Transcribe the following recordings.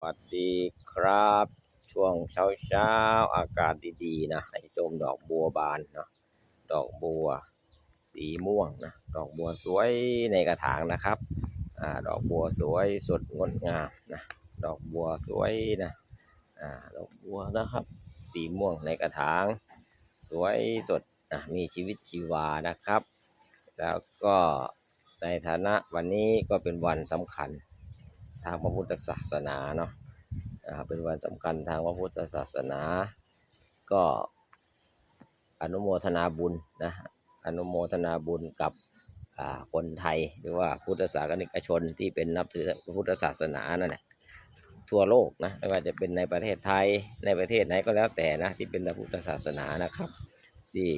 สวัสดีครับ ช่วงเช้าเช้าๆอากาศดีๆนะให้ส้มดอกบัวบานเนาะดอกบัว สีม่วงนะดอกบัวสวยในกระถางนะครับอ่าดอกบัวสวยสดงดงามนะดอกบัวสวยนะอ่าดอกบัวนะครับ สีม่วงในกระถาง สวยสดนะมีชีวิตชีวานะครับ แล้วก็ในฐานะวันนี้ก็เป็นวันสำคัญ ทางพระพุทธศาสนาเนาะเป็นวันสำคัญทางพระพุทธศาสนา ก็อนุโมทนาบุญนะอนุโมทนาบุญกับคนไทยหรือว่าพุทธศาสนิกชนที่เป็นนับถือพุทธศาสนานั่นแหละทั่วโลกนะไม่ว่าจะเป็นในประเทศไทยในประเทศไหนก็แล้วแต่นะที่เป็นพระพุทธศาสนานะครับ ที่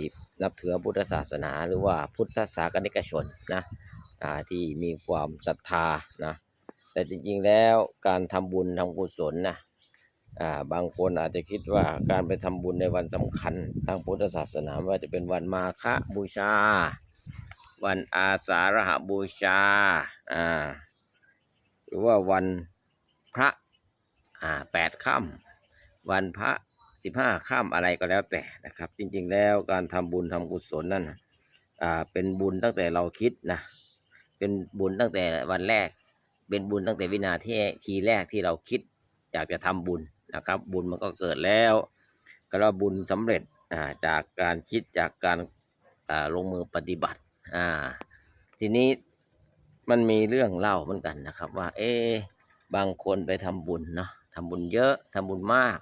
นับถือพุทธศาสนาหรือว่าพุทธศาสนิกชนนะที่มีความศรัทธานะ แต่จริงๆแล้วการทำบุญทำกุศลนะอ่าบางคนอาจจะคิดว่าการไปทำบุญในวันสำคัญ ทางพุทธศาสนาว่าจะเป็นวันมาฆบูชา วันอาสาฬหบูชาอ่าหรือว่าวันพระอ่าแปดค่ำวันพระสิบห้าค่ำอะไรก็แล้วแต่นะครับ จริงๆแล้วการทำบุญทำกุศลนั่นอ่าเป็นบุญตั้งแต่เราคิดนะเป็นบุญตั้งแต่วันแรก เป็นบุญตั้งแต่วินาทีทีแรกที่เราคิดอยากจะทำบุญนะครับ บุญมันก็เกิดแล้วก็ว่าบุญสำเร็จจากการคิดจากการลงมือปฏิบัติอ่าทีนี้มันมีเรื่องเล่าเหมือนกันนะครับ ว่า เอ๊ะบางคนไปทำบุญเนาะทำบุญเยอะทำบุญมาก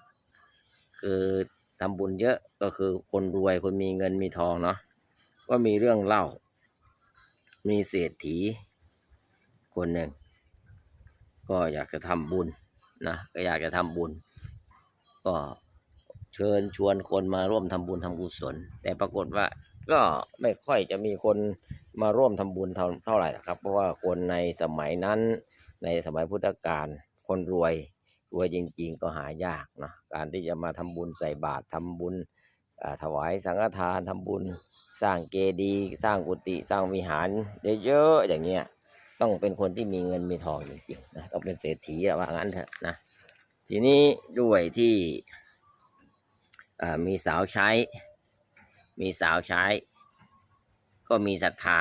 คือทำบุญเยอะก็คือคนรวยคนมีเงินมีทองเนาะก็มีเรื่องเล่า มีเศรษฐีคนหนึ่ง ก็อยากจะทำบุญนะก็อยากจะทำบุญ ก็เชิญชวนคนมาร่วมทำบุญทำกุศล แต่ปรากฏว่าก็ไม่ค่อยจะมีคนมาร่วมทำบุญเท่าเท่าไหร่นะครับ เพราะว่าคนในสมัยนั้นในสมัยพุทธกาลคนรวยรวยจริง ๆ ก็หายากนะการที่จะมาทำบุญใส่บาตรทำบุญถวายสังฆทานทำบุญ สร้างเจดีย์สร้างกุฏิสร้างวิหารเยอะๆอย่างเงี้ย ต้องเป็นคนที่มีเงินมีทองจริงๆนะต้องเป็นเศรษฐีอะว่างั้นเถอะนะทีนี้ด้วยที่มีสาวใช้ มีสาวใช้ ก็มีศรัทธา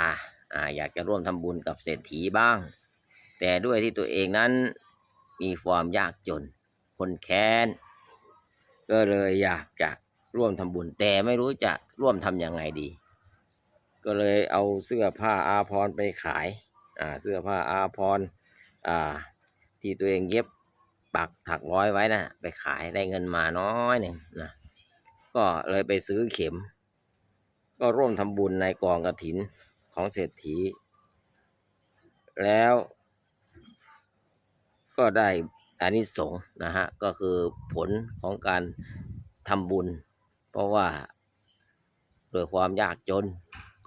ออยากจะร่วมทำบุญกับเศรษฐีบ้าง แต่ด้วยที่ตัวเองนั้นมีความยากจน คนแค้น ก็เลยอยากจะร่วมทำบุญ แต่ไม่รู้จะร่วมทำยังไงดี ก็เลยเอาเสื้อผ้าอาภรณ์ไปขาย เสื้อผ้าอาภรณ์อ่าที่ตัวเองเย็บปักถักร้อยไว้นะไปขายได้เงินมาน้อยหนึ่งนะก็เลยไปซื้อเข็ม ก็ร่วมทำบุญในกองกระถินของเศรษฐี แล้วก็ได้อานิสงส์นะฮะ ก็คือผลของการทำบุญ เพราะว่าโดยความยากจน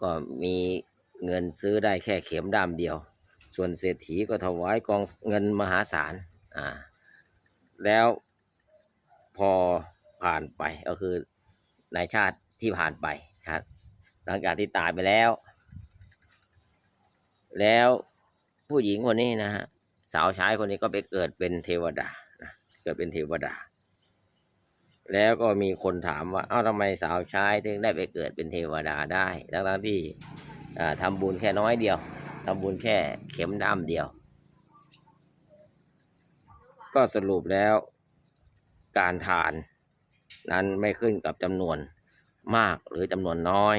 ก็มี เงินซื้อได้แค่เข็มด้ามเดียว ส่วนเศรษฐีก็ถวายกองเงินมหาศาลอ่า แล้วพอผ่านไปก็คือในชาติที่ผ่านไปชาติหลังจากที่ตายไปแล้ว แล้วผู้หญิงคนนี้นะฮะสาวใช้คนนี้ก็ไปเกิดเป็นเทวดานะเกิดเป็นเทวดา แล้วก็มีคนถามว่า เอ้าทำไมสาวใช้ถึงได้ไปเกิดเป็นเทวดาได้ทั้งๆที่ อ่าทำบุญแค่น้อยเดียวทำบุญแค่เข็มด้ามเดียว ก็สรุปแล้วการทานนั้นไม่ขึ้นกับจำนวนมากหรือจำนวนน้อย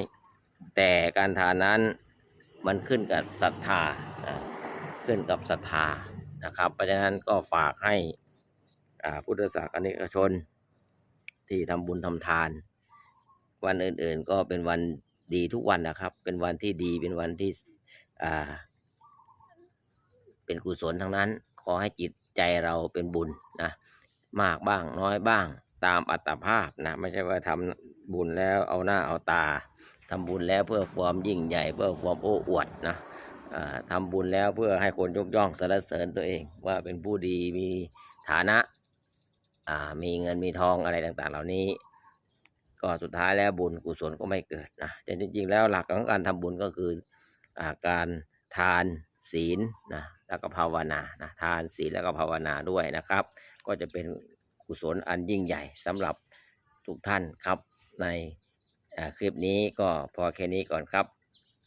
แต่การทานนั้นมันขึ้นกับศรัทธาขึ้นกับศรัทธานะครับเพราะฉะนั้นก็ฝากให้พุทธศาสนิกชนที่ทำบุญทำทาน วันอื่นๆก็เป็นวัน ดีทุกวันนะครับ เป็นวันที่ดีเป็นวันที่อ่า เป็นกุศลทั้งนั้น ขอให้จิตใจเราเป็นบุญนะมากบ้างน้อยบ้าง ตามอัตภาพนะไม่ใช่ว่าทำบุญแล้วเอาหน้าเอาตาทำบุญแล้วเพื่อความยิ่งใหญ่เพื่อความโอ้อวดนะอ่าทำบุญแล้วเพื่อให้คนยกย่องสรรเสริญตัวเอง ว่าเป็นผู้ดีมีฐานะอ่ามีเงินมีทองอะไรต่างๆ เหล่านี้ ก็สุดท้ายแล้วบุญกุศลก็ไม่เกิดนะแต่จริง ๆ แล้วหลักของการทำบุญก็คืออาการทานศีลนะแล้วก็ภาวนานะทานศีลแล้วก็ภาวนาด้วยนะครับ ก็จะเป็นกุศลอันยิ่งใหญ่สำหรับทุกท่านครับในคลิปนี้ก็พอแค่นี้ก่อนครับ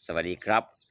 สวัสดีครับ